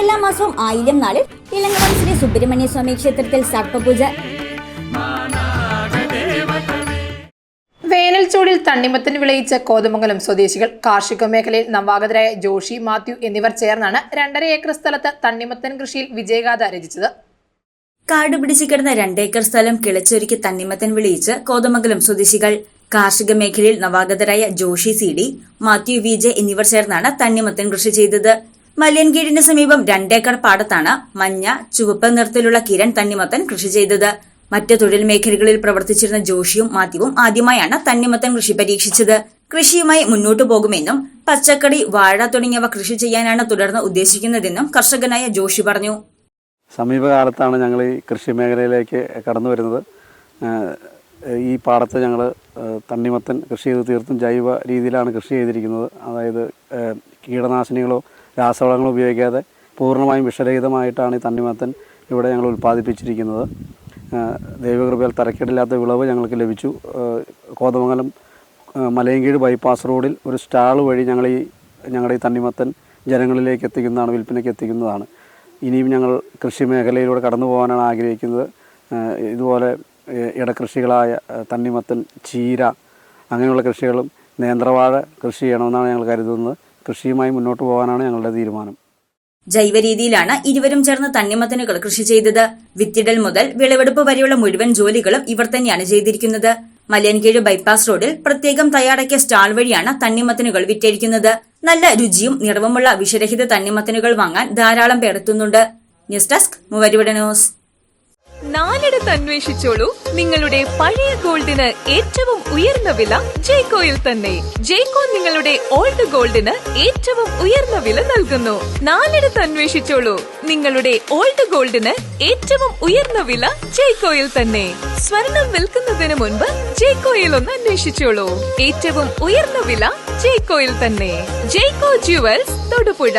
എല്ലാ മാസവും ആയിരം നാളിൽ ഇളങ്കവം ശ്രീ സുബ്രഹ്മണ്യ സ്വാമി ക്ഷേത്രത്തിൽ സർപ്പപൂജ. വേനൽ ചൂടിൽ തണ്ണിമത്തൻ വിളയിച്ച കോതമംഗലം സ്വദേശികൾ കാർഷിക മേഖലയിൽ നവാഗതരായ ജോഷി മാത്യു എന്നിവർ ചേർന്നാണ് രണ്ടര ഏക്കർ സ്ഥലത്ത് തണ്ണിമത്തൻ കൃഷിയിൽ വിജയഗാഥ രചിച്ചത്. കാട് പിടിച്ചു കിടന്ന രണ്ടേക്കർ സ്ഥലം കിളച്ചൊരുക്കി തണ്ണിമത്തൻ വിളയിച്ച് കോതമംഗലം സ്വദേശികൾ കാർഷിക മേഖലയിൽ നവാഗതരായ Joshi C D Mathew V J എന്നിവർ ചേർന്നാണ് തണ്ണിമത്തൻ കൃഷി ചെയ്തത്. മല്യൻകീഴിന് സമീപം രണ്ടേക്കർ പാടത്താണ് മഞ്ഞ ചുവപ്പ് നിറത്തിലുള്ള കിരൺ തണ്ണിമത്തൻ കൃഷി ചെയ്തത്. മറ്റ് തൊഴിൽ മേഖലകളിൽ പ്രവർത്തിച്ചിരുന്ന ജോഷിയും മാത്യുവും ആദ്യമായാണ് തണ്ണിമത്തൻ കൃഷി പരീക്ഷിച്ചത്. കൃഷിയുമായി മുന്നോട്ടു പോകുമെന്നും പച്ചക്കറി വാഴ തുടങ്ങിയവ കൃഷി ചെയ്യാനാണ് തുടർന്ന് ഉദ്ദേശിക്കുന്നതെന്നും കർഷകനായ ജോഷി പറഞ്ഞു. സമീപകാലത്താണ് ഞങ്ങൾ ഈ കൃഷി മേഖലയിലേക്ക് കടന്നു വരുന്നത്. ഈ പാടത്ത് ഞങ്ങൾ തണ്ണിമത്തൻ കൃഷി ചെയ്ത് തീർത്തും ജൈവ രീതിയിലാണ് കൃഷി ചെയ്തിരിക്കുന്നത്. അതായത് കീടനാശിനികളോ രാസവളങ്ങളോ ഉപയോഗിക്കാതെ പൂർണമായും വിഷരഹിതമായിട്ടാണ് ഈ തണ്ണിമത്തൻ ഇവിടെ ഞങ്ങൾ ഉൽപ്പാദിപ്പിച്ചിരിക്കുന്നത്. ദൈവകൃപയാൽ തരക്കേടില്ലാത്ത വിളവ് ഞങ്ങൾക്ക് ലഭിച്ചു. കോതമംഗലം മലയങ്കീഴ് ബൈപ്പാസ് റോഡിൽ ഒരു സ്റ്റാൾ വഴി ഞങ്ങൾ ഈ ഞങ്ങളുടെ ഈ തണ്ണിമത്തൻ ജനങ്ങളിലേക്ക് എത്തിക്കുന്നതാണ് വിൽപ്പനയ്ക്ക് എത്തിക്കുന്നതാണ്. ഇനിയും ഞങ്ങൾ കൃഷി മേഖലയിലൂടെ കടന്നു പോകാനാണ് ആഗ്രഹിക്കുന്നത്. ഇതുപോലെ ഇടകൃഷികളായ തണ്ണിമത്തൻ ചീര അങ്ങനെയുള്ള കൃഷികളും നേന്ത്രവാഴ കൃഷി ചെയ്യണമെന്നാണ് ഞങ്ങൾ കരുതുന്നത്. കൃഷിയുമായി മുന്നോട്ട് പോകാനാണ് ഞങ്ങളുടെ തീരുമാനം. ജൈവ രീതിയിലാണ് ഇരുവരും ചേർന്ന് തണ്ണിമത്തനുകൾ കൃഷി ചെയ്തത്. വിത്തിടൽ മുതൽ വിളവെടുപ്പ് വരെയുള്ള മുഴുവൻ ജോലികളും ഇവർ തന്നെയാണ് ചെയ്തിരിക്കുന്നത്. മലയൻകീഴ് ബൈപ്പാസ് റോഡിൽ പ്രത്യേകം തയ്യാറാക്കിയ സ്റ്റാൾ വഴിയാണ് തണ്ണിമത്തനുകൾ വിറ്റഴിക്കുന്നത്. നല്ല രുചിയും നിറവുമുള്ള വിഷരഹിത തണ്ണിമത്തനുകൾ വാങ്ങാൻ ധാരാളം പേർ എത്തുന്നുണ്ട്. ന്യൂസ് ഡെസ്ക് മൂവരുവിടെ ന്യൂസ്. നാലിടത്ത് അന്വേഷിച്ചോളൂ. നിങ്ങളുടെ പഴയ ഗോൾഡിന് ഏറ്റവും ഉയർന്ന വില ജെയ്കോയിൽ തന്നെ. ജെയ്കോ നിങ്ങളുടെ ഓൾഡ് ഗോൾഡിന് ഏറ്റവും ഉയർന്ന വില നൽകുന്നു. നാലിടത്ത് അന്വേഷിച്ചോളൂ. നിങ്ങളുടെ ഓൾഡ് ഗോൾഡിന് ഏറ്റവും ഉയർന്ന വില ജെയ്കോയിൽ തന്നെ. സ്വർണം വിൽക്കുന്നതിന് മുൻപ് ജെയ്കോയിൽ ഒന്ന് അന്വേഷിച്ചോളൂ. ഏറ്റവും ഉയർന്ന വില ജെയ്കോയിൽ തന്നെ. ജെയ്കോ ജുവൽസ് തൊടുപുഴ.